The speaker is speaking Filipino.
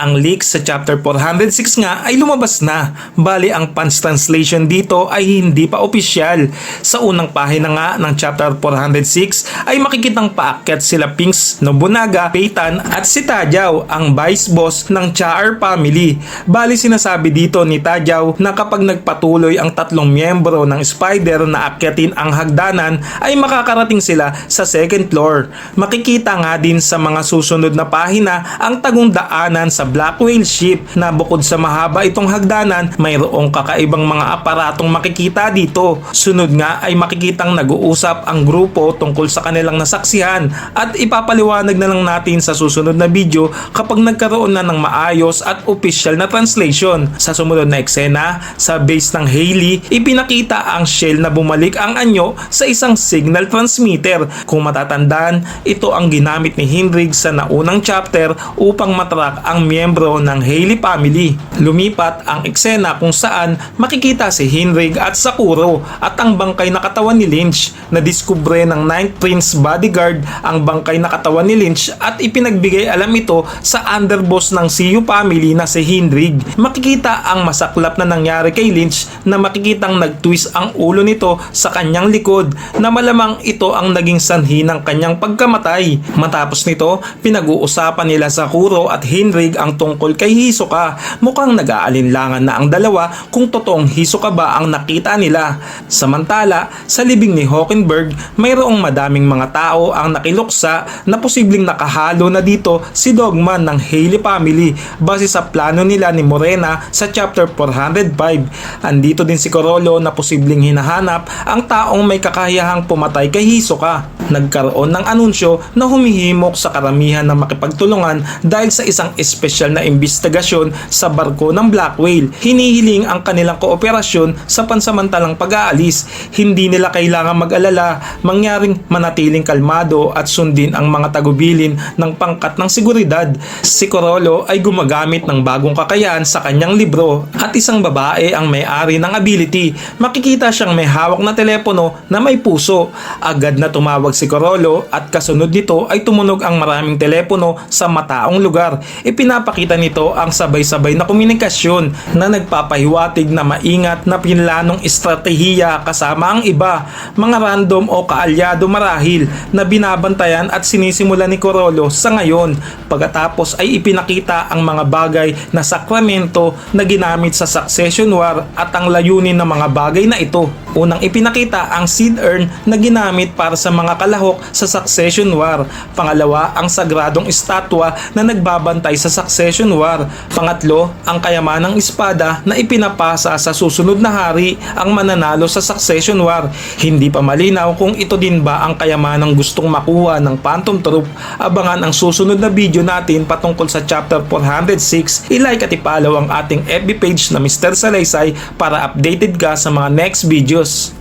Ang leak sa chapter 406 nga ay lumabas na. Bali ang fans translation dito ay hindi pa opisyal. Sa unang pahina nga ng chapter 406 ay makikitang paakyat sila Pinks, Nobunaga, Peitan at si Tajaw, ang vice boss ng Char family. Bali sinasabi dito ni Tajaw na kapag nagpatuloy ang tatlong miyembro ng Spider na akyatin ang hagdanan ay makakarating sila sa second floor. Makikita nga din sa mga susunod na pahina ang tagong daanan sa Black Whale ship na bukod sa mahaba itong hagdanan mayroong kakaibang mga aparatong makikita dito. Sunod nga ay makikitang nag-uusap ang grupo tungkol sa kanilang nasaksihan at ipapaliwanag na lang natin sa susunod na video kapag nagkaroon na ng maayos at official na translation. Sa sumunod na eksena, sa base ng Hailey, ipinakita ang shell na bumalik ang anyo sa isang signal transmitter. Kung matatandaan, ito ang ginamit ni Hinrig sa naunang chapter upang matrack ang miyembro ng Hailey family. Lumipat ang eksena kung saan makikita si Hinrig at Sakuro at ang bangkay na katawan ni Lynch na diskubre ng Ninth Prince bodyguard ang bangkay na katawan ni Lynch at ipinagbigay alam ito sa underboss ng CU family na si Hinrig. Makikita ang masaklap na nangyari kay Lynch na makikitang nag-twist ang ulo nito sa kanyang likod na malamang ito ang naging sanhi ng kanyang pagkamatay. Matapos nito, pinag-uusapan nila Sakuro at Hinrig ang tungkol kay Hisoka. Mukhang nag-aalinlangan na ang dalawa kung totoong Hisoka ba ang nakita nila. Samantala, sa libing ni Hockenberg, mayroong madaming mga tao ang nakiluksa na posibleng nakahalo na dito si Dogman ng Haley family base sa plano nila ni Morena sa chapter 405. Andito din si Corolo na posibleng hinahanap ang taong may kakayahang pumatay kay Hisoka. Nagkaroon ng anunsyo na humihimok sa karamihan na makipagtulungan dahil sa isang espesyal na investigasyon sa barko ng Black Whale. Hinihiling ang kanilang kooperasyon sa pansamantalang pag-aalis. Hindi nila kailangan mag-alala, mangyaring manatiling kalmado at sundin ang mga tagubilin ng pangkat ng seguridad. Si Corolo ay gumagamit ng bagong kakayahan sa kanyang libro at isang babae ang may-ari ng ability. Makikita siyang may hawak na telepono na may puso. Agad na tumawag si Corolo at kasunod nito ay tumunog ang maraming telepono sa mataong lugar. Ipinapakita nito ang sabay-sabay na komunikasyon na nagpapahiwatig na maingat na pinlanong estratehiya kasama ang iba, mga random o kaalyado marahil na binabantayan at sinisimula ni Corolo sa ngayon. Pagkatapos ay ipinakita ang mga bagay na sakramento na ginamit sa Succession War at ang layunin ng mga bagay na ito. Unang ipinakita ang seed urn na ginamit para sa mga kalahok sa Succession War. Pangalawa, ang sagradong estatwa na nagbabantay sa Succession War. Pangatlo, ang kayamanang espada na ipinapasa sa susunod na hari ang mananalo sa Succession War. Hindi pa malinaw kung ito din ba ang kayamanang gustong makuha ng Phantom Troop. Abangan ang susunod na video natin patungkol sa chapter 406. I-like at i-follow ang ating FB page na Mr. Salaysay para updated ka sa mga next videos.